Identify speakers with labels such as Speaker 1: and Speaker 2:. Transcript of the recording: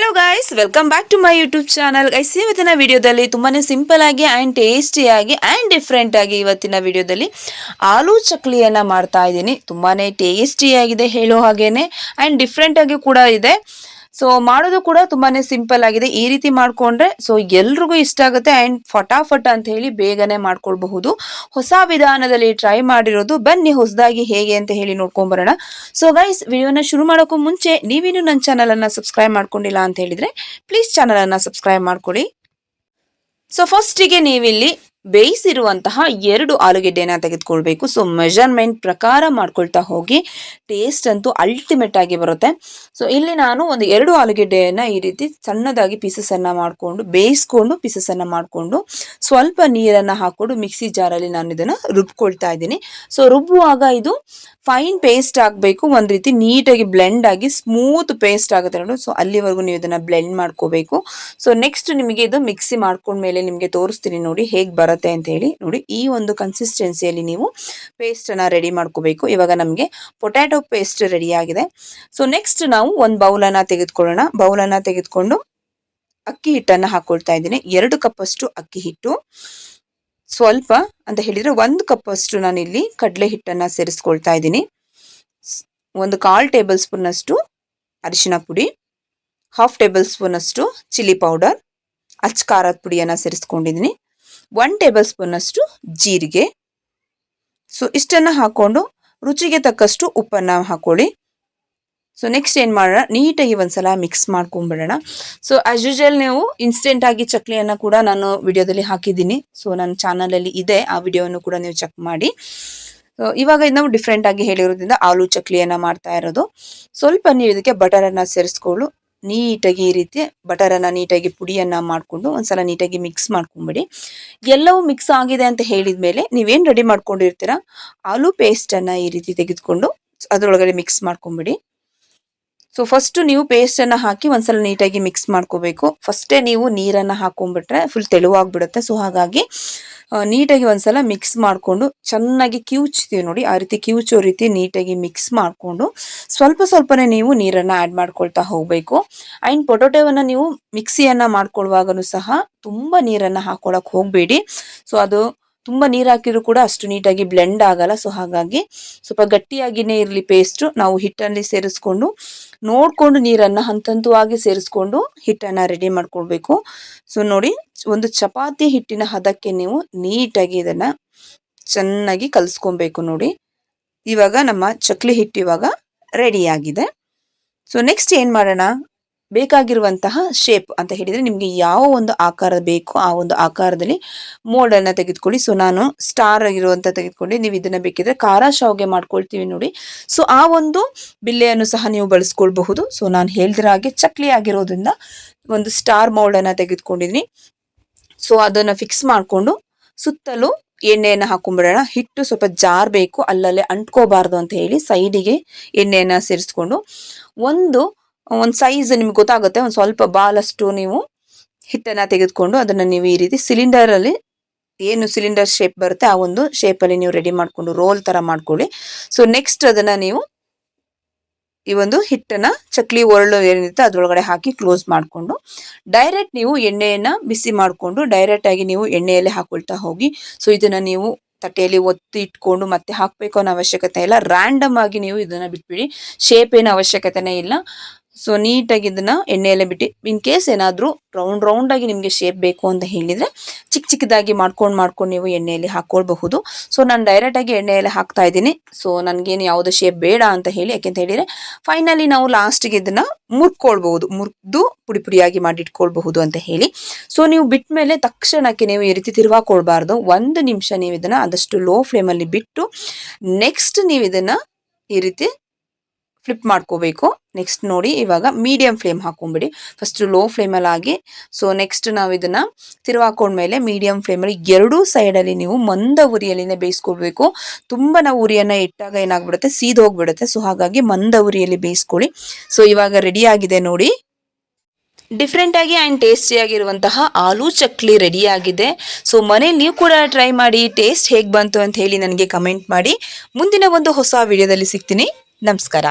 Speaker 1: Hello guys welcome back to my YouTube channel guys ಇವತ್ತಿನ ವಿಡಿಯೋದಲ್ಲಿ ತುಂಬಾನೇ ಸಿಂಪಲ್ ಆಗಿ ಆ್ಯಂಡ್ ಟೇಸ್ಟಿಯಾಗಿ ಆ್ಯಂಡ್ ಡಿಫ್ರೆಂಟ್ ಆಗಿ ಇವತ್ತಿನ ವಿಡಿಯೋದಲ್ಲಿ ಆಲೂ ಚಕ್ಲಿಯನ್ನು ಮಾಡ್ತಾ ಇದ್ದೀನಿ. ತುಂಬಾನೇ ಟೇಸ್ಟಿಯಾಗಿದೆ ಹೇಳೋ ಹಾಗೇನೆ. ಆ್ಯಂಡ್ ಡಿಫ್ರೆಂಟ್ ಆಗಿ ಕೂಡ ಇದೆ. ಸೊ ಮಾಡೋದು ಕೂಡ ತುಂಬಾನೇ ಸಿಂಪಲ್ ಆಗಿದೆ. ಈ ರೀತಿ ಮಾಡ್ಕೊಂಡ್ರೆ ಸೊ ಎಲ್ರಿಗೂ ಇಷ್ಟ ಆಗುತ್ತೆ ಅಂಡ್ ಫಟಾಫಟ್ ಅಂತ ಹೇಳಿ ಬೇಗನೆ ಮಾಡ್ಕೊಳ್ಬಹುದು. ಹೊಸ ವಿಧಾನದಲ್ಲಿ ಟ್ರೈ ಮಾಡಿರೋದು, ಬನ್ನಿ ಹೊಸದಾಗಿ ಹೇಗೆ ಅಂತ ಹೇಳಿ ನೋಡ್ಕೊಂಡ್ ಬರೋಣ ಸೊ ಗೈಸ್ ವಿಡಿಯೋನ ಶುರು ಮಾಡೋಕ್ಕೂ ಮುಂಚೆ ನೀವಿನ್ನು ನನ್ನ ಚಾನಲ್ ಅನ್ನ ಸಬ್ಸ್ಕ್ರೈಬ್ ಮಾಡ್ಕೊಂಡಿಲ್ಲ ಅಂತ ಹೇಳಿದ್ರೆ ಪ್ಲೀಸ್ ಚಾನಲ್ ಅನ್ನ ಸಬ್ಸ್ಕ್ರೈಬ್ ಮಾಡ್ಕೊಳ್ಳಿ ಸೊ ಫಸ್ಟಿಗೆ ನೀವಿಲ್ಲಿ ಬೇಯಿಸಿರುವಂತಹ ಎರಡು ಆಲೂಗೆಡ್ಡೆನ ತೆಗೆದುಕೊಳ್ಬೇಕು. ಸೊ ಮೆಜರ್ಮೆಂಟ್ ಪ್ರಕಾರ ಮಾಡ್ಕೊಳ್ತಾ ಹೋಗಿ ಟೇಸ್ಟ್ ಅಂತೂ ಅಲ್ಟಿಮೇಟ್ ಆಗಿ ಬರುತ್ತೆ. ಸೊ ಇಲ್ಲಿ ನಾನು ಒಂದು ಎರಡು ಆಲೂಗೆಡ್ಡೆಯನ್ನು ಈ ರೀತಿ ಸಣ್ಣದಾಗಿ ಪೀಸಸನ್ನು ಮಾಡಿಕೊಂಡು, ಬೇಯಿಸ್ಕೊಂಡು ಪೀಸಸನ್ನು ಮಾಡಿಕೊಂಡು, ಸ್ವಲ್ಪ ನೀರನ್ನು ಹಾಕ್ಕೊಂಡು ಮಿಕ್ಸಿ ಜಾರಲ್ಲಿ ನಾನು ಇದನ್ನು ರುಬ್ಕೊಳ್ತಾ ಇದ್ದೀನಿ. ಸೊ ರುಬ್ಬುವಾಗ ಇದು ಫೈನ್ ಪೇಸ್ಟ್ ಆಗಬೇಕು. ಒಂದು ರೀತಿ ನೀಟಾಗಿ ಬ್ಲೆಂಡ್ ಆಗಿ ಸ್ಮೂತ್ ಪೇಸ್ಟ್ ಆಗುತ್ತೆ ನೋಡಿ. ಸೊ ಅಲ್ಲಿವರೆಗೂ ನೀವು ಇದನ್ನು ಬ್ಲೆಂಡ್ ಮಾಡ್ಕೋಬೇಕು. ಸೊ ನೆಕ್ಸ್ಟ್ ನಿಮಗೆ ಇದು ಮಿಕ್ಸಿ ಮಾಡ್ಕೊಂಡ್ಮೇಲೆ ನಿಮಗೆ ತೋರಿಸ್ತೀನಿ ನೋಡಿ ಹೇಗೆ ಬರುತ್ತೆ. ಅಂತ ಹೇಳಿ ನೋಡಿ, ಈ ಒಂದು ಕನ್ಸಿಸ್ಟೆನ್ಸಿಯಲ್ಲಿ ನೀವು ಪೇಸ್ಟನ್ನು ರೆಡಿ ಮಾಡ್ಕೋಬೇಕು. ಇವಾಗ ನಮಗೆ ಪೊಟ್ಯಾಟೊ ಪೇಸ್ಟ್ ರೆಡಿ ಆಗಿದೆ. ಸೊ ನೆಕ್ಸ್ಟ್ ನಾವು ಒಂದು ಬೌಲನ್ನು ತೆಗೆದುಕೊಳ್ಳೋಣ. ಬೌಲನ್ನು ತೆಗೆದುಕೊಂಡು ಅಕ್ಕಿ ಹಿಟ್ಟನ್ನು ಹಾಕೊಳ್ತಾ ಇದ್ದೀನಿ. ಎರಡು ಕಪ್ಪಷ್ಟು ಅಕ್ಕಿ ಹಿಟ್ಟು. ಸ್ವಲ್ಪ ಅಂತ ಹೇಳಿದರೆ ಒಂದು ಕಪ್ಪಷ್ಟು ನಾನು ಇಲ್ಲಿ ಕಡಲೆ ಹಿಟ್ಟನ್ನು ಸೇರಿಸ್ಕೊಳ್ತಾ ಇದ್ದೀನಿ. ಒಂದು ಕಾಲು ಟೇಬಲ್ ಸ್ಪೂನಷ್ಟು ಅರಿಶಿನ ಪುಡಿ ಹಾಫ್ ಟೇಬಲ್ ಸ್ಪೂನಷ್ಟು ಚಿಲ್ಲಿ ಪೌಡರ್, ಅಚ್ಚ ಖಾರದ ಪುಡಿಯನ್ನು ಸೇರಿಸ್ಕೊಂಡಿದ್ದೀನಿ. ಒನ್ ಟೇಬಲ್ ಸ್ಪೂನ್ ಅಷ್ಟು ಜೀರಿಗೆ. ಸೊ ಇಷ್ಟನ್ನು ಹಾಕ್ಕೊಂಡು ರುಚಿಗೆ ತಕ್ಕಷ್ಟು ಉಪ್ಪನ್ನು ಹಾಕ್ಕೊಳ್ಳಿ ಸೊ ನೆಕ್ಸ್ಟ್ ಏನು ಮಾಡೋಣ? ನೀಟಾಗಿ ಒಂದ್ಸಲ ಮಿಕ್ಸ್ ಮಾಡ್ಕೊಂಬಿಡೋಣ ಸೊ ಆಸ್ ಯೂಶಲ್ ನೀವು ಇನ್ಸ್ಟೆಂಟಾಗಿ ಚಕ್ಲಿಯನ್ನ ಕೂಡ ನಾನು ವಿಡಿಯೋದಲ್ಲಿ ಹಾಕಿದ್ದೀನಿ. ಸೊ ನನ್ನ ಚಾನಲಲ್ಲಿ ಇದೆ. ಆ ವಿಡಿಯೋವನ್ನು ಕೂಡ ನೀವು ಚೆಕ್ ಮಾಡಿ. ಸೊ ಇವಾಗ ನಾವು ಡಿಫ್ರೆಂಟಾಗಿ ಹೇಳಿರೋದ್ರಿಂದ ಆಲೂ ಚಕ್ಲಿಯನ್ನು ಮಾಡ್ತಾ ಇರೋದು. ಸ್ವಲ್ಪ ನೀವು ಇದಕ್ಕೆ ಬಟರನ್ನು ಸೇರಿಸ್ಕೊಳ್ಳು. ನೀಟಾಗಿ ಈ ರೀತಿ ಬಟರನ್ನು ನೀಟಾಗಿ ಪುಡಿಯನ್ನು ಮಾಡಿಕೊಂಡು ಒಂದ್ಸಲ ನೀಟಾಗಿ ಮಿಕ್ಸ್ ಮಾಡ್ಕೊಂಬಿಡಿ. ಎಲ್ಲವೂ ಮಿಕ್ಸ್ ಆಗಿದೆ ಅಂತ ಹೇಳಿದ ಮೇಲೆ ನೀವೇನು ರೆಡಿ ಮಾಡ್ಕೊಂಡಿರ್ತೀರ? ಆಲೂ ಪೇಸ್ಟನ್ನು ಈ ರೀತಿ ತೆಗೆದುಕೊಂಡು ಅದರೊಳಗಡೆ ಮಿಕ್ಸ್ ಮಾಡ್ಕೊಂಬಿಡಿ. ಸೊ ಫಸ್ಟು ನೀವು ಪೇಸ್ಟನ್ನು ಹಾಕಿ ಒಂದ್ಸಲ ನೀಟಾಗಿ ಮಿಕ್ಸ್ ಮಾಡ್ಕೋಬೇಕು. ಫಸ್ಟೇ ನೀವು ನೀರನ್ನು ಹಾಕೊಂಡ್ಬಿಟ್ರೆ ಫುಲ್ ತೆಳುವಾಗ್ಬಿಡುತ್ತೆ. ಸೊ ಹಾಗಾಗಿ ನೀಟಾಗಿ ಒಂದ್ಸಲ ಮಿಕ್ಸ್ ಮಾಡಿಕೊಂಡು ಚೆನ್ನಾಗಿ ಕಿವುಚ್ತೀವಿ ನೋಡಿ, ಆ ರೀತಿ ಕಿವುಚೋ ರೀತಿ ನೀಟಾಗಿ ಮಿಕ್ಸ್ ಮಾಡಿಕೊಂಡು ಸ್ವಲ್ಪ ಸ್ವಲ್ಪನೇ ನೀವು ನೀರನ್ನು ಆ್ಯಡ್ ಮಾಡ್ಕೊಳ್ತಾ ಹೋಗಬೇಕು. ಆ್ಯಂಡ್ ಪೊಟೊಟೊವನ್ನು ನೀವು ಮಿಕ್ಸಿಯನ್ನು ಮಾಡ್ಕೊಳ್ಳುವಾಗಲೂ ಸಹ ತುಂಬ ನೀರನ್ನು ಹಾಕೊಳಕ್ಕೆ ಹೋಗಬೇಡಿ. ಸೊ ಅದು ತುಂಬಾ ನೀರ್ ಹಾಕಿದ್ರು ಕೂಡ ಅಷ್ಟು ನೀಟಾಗಿ ಬ್ಲೆಂಡ್ ಆಗಲ್ಲ. ಸೊ ಹಾಗಾಗಿ ಸ್ವಲ್ಪ ಗಟ್ಟಿಯಾಗಿನೇ ಇರಲಿ ಪೇಸ್ಟ್ ನಾವು ಹಿಟ್ಟಲ್ಲಿ ಸೇರಿಸ್ಕೊಂಡು ನೋಡ್ಕೊಂಡು ನೀರನ್ನ ಹಂತಂತುವಾಗಿ ಸೇರಿಸ್ಕೊಂಡು ಹಿಟ್ಟನ್ನ ರೆಡಿ ಮಾಡ್ಕೊಳ್ಬೇಕು. ಸೊ ನೋಡಿ ಒಂದು ಚಪಾತಿ ಹಿಟ್ಟಿನ ಹದಕ್ಕೆ ನೀವು ನೀಟಾಗಿ ಇದನ್ನ ಚೆನ್ನಾಗಿ ಕಲಿಸ್ಕೊಬೇಕು ನೋಡಿ. ಇವಾಗ ನಮ್ಮ ಚಕ್ಲಿ ಹಿಟ್ಟು ಇವಾಗ ರೆಡಿ ಆಗಿದೆ. ಸೊ ನೆಕ್ಸ್ಟ್ ಏನು ಮಾಡೋಣ? ಬೇಕಾಗಿರುವಂತಹ ಶೇಪ್ ಅಂತ ಹೇಳಿದರೆ ನಿಮಗೆ ಯಾವ ಒಂದು ಆಕಾರ ಬೇಕು ಆ ಒಂದು ಆಕಾರದಲ್ಲಿ ಮೋಡನ್ನು ತೆಗೆದುಕೊಳ್ಳಿ. ಸೊ ನಾನು ಸ್ಟಾರ್ ಆಗಿರುವಂಥ ತೆಗೆದುಕೊಂಡು ನೀವು ಇದನ್ನು ಬೇಕಿದ್ರೆ ಖಾರ ಶಾವ್ಗೆ ಮಾಡ್ಕೊಳ್ತೀವಿ ನೋಡಿ. ಸೊ ಆ ಒಂದು ಬಿಲ್ಲೆಯನ್ನು ಸಹ ನೀವು ಬಳಸ್ಕೊಳ್ಬಹುದು. ಸೊ ನಾನು ಹೇಳ್ದಿರ ಹಾಗೆ ಚಕ್ಲಿ ಆಗಿರೋದ್ರಿಂದ ಒಂದು ಸ್ಟಾರ್ ಮೋಲ್ಡನ್ನು ತೆಗೆದುಕೊಂಡಿದ್ದೀನಿ ಸೊ ಅದನ್ನು ಫಿಕ್ಸ್ ಮಾಡಿಕೊಂಡು ಸುತ್ತಲೂ ಎಣ್ಣೆಯನ್ನು ಹಾಕೊಂಡ್ಬಿಡೋಣ. ಹಿಟ್ಟು ಸ್ವಲ್ಪ ಜಾರ್ಬೇಕು ಅಲ್ಲಲ್ಲೇ ಅಂಟ್ಕೋಬಾರ್ದು ಅಂತ ಹೇಳಿ ಸೈಡಿಗೆ ಎಣ್ಣೆಯನ್ನು ಸೇರಿಸ್ಕೊಂಡು ಒಂದು ಒಂದು ಸೈಜ್ ನಿಮ್ಗೆ ಗೊತ್ತಾಗುತ್ತೆ, ಒಂದು ಸ್ವಲ್ಪ ಬಾಲಷ್ಟು ನೀವು ಹಿಟ್ಟನ್ನು ತೆಗೆದುಕೊಂಡು ಅದನ್ನು ನೀವು ಈ ರೀತಿ ಸಿಲಿಂಡರ್ ಅಲ್ಲಿ ಏನು ಸಿಲಿಂಡರ್ ಶೇಪ್ ಬರುತ್ತೆ ಆ ಒಂದು ಶೇಪಲ್ಲಿ ನೀವು ರೆಡಿ ಮಾಡಿಕೊಂಡು ರೋಲ್ ತರ ಮಾಡ್ಕೊಳ್ಳಿ. ಸೊ ನೆಕ್ಸ್ಟ್ ಅದನ್ನ ನೀವು ಈ ಒಂದು ಹಿಟ್ಟನ್ನ ಚಕ್ಲಿ ಒರಳು ಏನಿರುತ್ತೆ ಅದ್ರೊಳಗಡೆ ಹಾಕಿ ಕ್ಲೋಸ್ ಮಾಡಿಕೊಂಡು ಡೈರೆಕ್ಟ್ ನೀವು ಎಣ್ಣೆಯನ್ನ ಬಿಸಿ ಮಾಡಿಕೊಂಡು ಡೈರೆಕ್ಟ್ ಆಗಿ ನೀವು ಎಣ್ಣೆಯಲ್ಲಿ ಹಾಕೊಳ್ತಾ ಹೋಗಿ ಸೊ ಇದನ್ನ ನೀವು ತಟ್ಟೆಯಲ್ಲಿ ಒತ್ತಿ ಇಟ್ಕೊಂಡು ಮತ್ತೆ ಹಾಕಬೇಕು ಅನ್ನೋ ಅವಶ್ಯಕತೆ ಇಲ್ಲ. ರ್ಯಾಂಡಮ್ ಆಗಿ ನೀವು ಇದನ್ನ ಬಿಟ್ಬಿಡಿ. ಶೇಪ್ ಏನು ಅವಶ್ಯಕತೆನೇ ಇಲ್ಲ. ಸೊ ನೀಟಾಗಿ ಇದನ್ನ ಎಣ್ಣೆಯಲ್ಲೇ ಬಿಟ್ಟು ಇನ್ ಕೇಸ್ ಏನಾದರೂ ರೌಂಡ್ ರೌಂಡಾಗಿ ನಿಮಗೆ ಶೇಪ್ ಬೇಕು ಅಂತ ಹೇಳಿದ್ರೆ ಚಿಕ್ಕ ಚಿಕ್ಕದಾಗಿ ಮಾಡ್ಕೊಂಡು ಮಾಡ್ಕೊಂಡು ನೀವು ಎಣ್ಣೆಯಲ್ಲಿ ಹಾಕ್ಕೊಳ್ಬಹುದು ಸೊ ನಾನು ಡೈರೆಕ್ಟ್ ಆಗಿ ಎಣ್ಣೆಯಲ್ಲಿ ಹಾಕ್ತಾ ಇದ್ದೀನಿ. ಸೊ ನನಗೇನು ಯಾವುದೇ ಶೇಪ್ ಬೇಡ ಅಂತ ಹೇಳಿ, ಯಾಕೆಂತ ಹೇಳಿದ್ರೆ ಫೈನಲಿ ನಾವು ಲಾಸ್ಟಿಗೆ ಇದನ್ನ ಮುರ್ಕೊಳ್ಬಹುದು. ಮುರಿದು ಪುಡಿ ಪುಡಿಯಾಗಿ ಮಾಡಿಟ್ಕೊಳ್ಬಹುದು ಅಂತ ಹೇಳಿ. ಸೊ ನೀವು ಬಿಟ್ಟ ಮೇಲೆ ತಕ್ಷಣಕ್ಕೆ ನೀವು ಈ ರೀತಿ ತಿರುವಾಕೊಳ್ಬಾರ್ದು. ಒಂದು ನಿಮಿಷ ನೀವು ಇದನ್ನ ಆದಷ್ಟು ಲೋ ಫ್ಲೇಮಲ್ಲಿ ಬಿಟ್ಟು ನೆಕ್ಸ್ಟ್ ನೀವು ಇದನ್ನ ಈ ರೀತಿ ಫ್ಲಿಪ್ ಮಾಡ್ಕೋಬೇಕು. ನೆಕ್ಸ್ಟ್ ನೋಡಿ, ಇವಾಗ ಮೀಡಿಯಂ ಫ್ಲೇಮ್ ಹಾಕೊಂಡ್ಬಿಡಿ ಫಸ್ಟ್ ಲೋ ಫ್ಲೇಮಲ್ಲಿ ಆಗಿ ಸೊ ನೆಕ್ಸ್ಟ್ ನಾವು ಇದನ್ನ ತಿರುವಾಕೊಂಡ್ಮೇಲೆ ಮೀಡಿಯಂ ಫ್ಲೇಮಲ್ಲಿ ಎರಡೂ ಸೈಡಲ್ಲಿ ನೀವು ಮಂದ ಉರಿಯಲ್ಲಿನೇ ಬೇಯಿಸ್ಕೊಳ್ಬೇಕು. ತುಂಬ ನಾವು ಉರಿಯನ್ನು ಇಟ್ಟಾಗ ಏನಾಗ್ಬಿಡುತ್ತೆ? ಸೀದೋಗ್ಬಿಡುತ್ತೆ ಸೊ ಹಾಗಾಗಿ ಮಂದ ಉರಿಯಲ್ಲಿ ಬೇಯಿಸ್ಕೊಳ್ಳಿ. ಸೊ ಇವಾಗ ರೆಡಿ ಆಗಿದೆ ನೋಡಿ. ಡಿಫ್ರೆಂಟಾಗಿ ಆ್ಯಂಡ್ ಟೇಸ್ಟಿಯಾಗಿರುವಂತಹ ಆಲೂ ಚಕ್ಲಿ ರೆಡಿಯಾಗಿದೆ ಸೊ ಮನೇಲಿ ನೀವು ಕೂಡ ಟ್ರೈ ಮಾಡಿ ಟೇಸ್ಟ್ ಹೇಗೆ ಬಂತು ಅಂತ ಹೇಳಿ ನನಗೆ ಕಮೆಂಟ್ ಮಾಡಿ. ಮುಂದಿನ ಒಂದು ಹೊಸ ವಿಡಿಯೋದಲ್ಲಿ ಸಿಗ್ತೀನಿ. ನಮಸ್ಕಾರ.